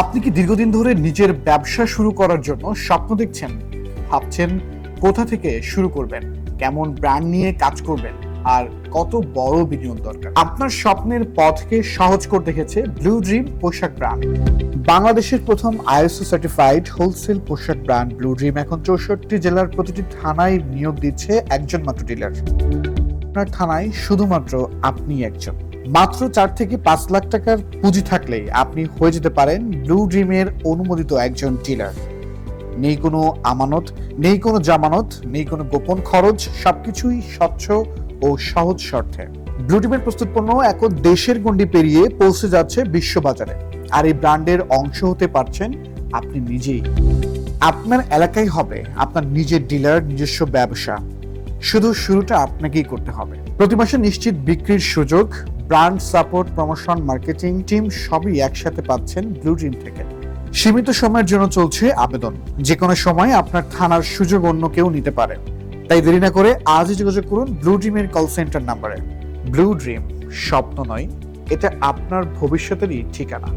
আপনি কি দীর্ঘদিন ধরে নিজের ব্যবসা শুরু করার জন্য স্বপ্ন দেখছেন? ভাবছেন কোথা থেকে শুরু করবেন? কেমন ব্র্যান্ড নিয়ে কাজ করবেন? আর কত বড় বিনিয়োগ দরকার? আপনার স্বপ্নের পথকে সহজ করে দেখেছে ব্লু ড্রিম পোশাক ব্র্যান্ড। বাংলাদেশের প্রথম আইএসও সার্টিফাইড হোলসেল পোশাক ব্র্যান্ড ব্লু ড্রিম এখন চৌষট্টি জেলার প্রতিটি থানায় নিয়োগ দিচ্ছে একজন মাত্র ডিলার আপনার থানায় শুধুমাত্র আপনি একজন। মাত্র চার থেকে পাঁচ লাখ টাকার পুঁজি থাকলেই আপনি হয়ে যেতে পারেন ব্লু ড্রিমের অনুমোদিত একজন ডিলার নেই কোনো আমানত, নেই কোনো জামানত, নেই কোনো গোপন খরচ, সবকিছুই স্বচ্ছ ও সহজ শর্তে ব্লু ড্রিমের প্রস্তুত পণ্য এখন দেশের গণ্ডি পেরিয়ে পৌঁছে যাচ্ছে বিশ্ববাজারে। আর এই ব্র্যান্ডের অংশ হতে পারছেন আপনি নিজেই। আপনার এলাকায় হবে আপনার নিজের ডিলার নিজস্ব ব্যবসা। শুধু শুরুটা আপনাকেই করতে হবে। প্রতি মাসে নিশ্চিত বিক্রির সুযোগ brand support, promotion, marketing team সবই একসাথে পাচ্ছেন ব্লু টিম থেকে। সীমিত সময়ের জন্য চলছে আবেদন। যে কোনো সময় আপনার থানার সুযোগ অন্য কেউ নিতে পারে। তাই দেরি না করে আজই যোগাযোগ করুন ব্লু ড্রিমের কল সেন্টার নাম্বারে। ব্লু ড্রিম, স্বপ্ন নয়, এটা আপনার ভবিষ্যতেরই ঠিকানা।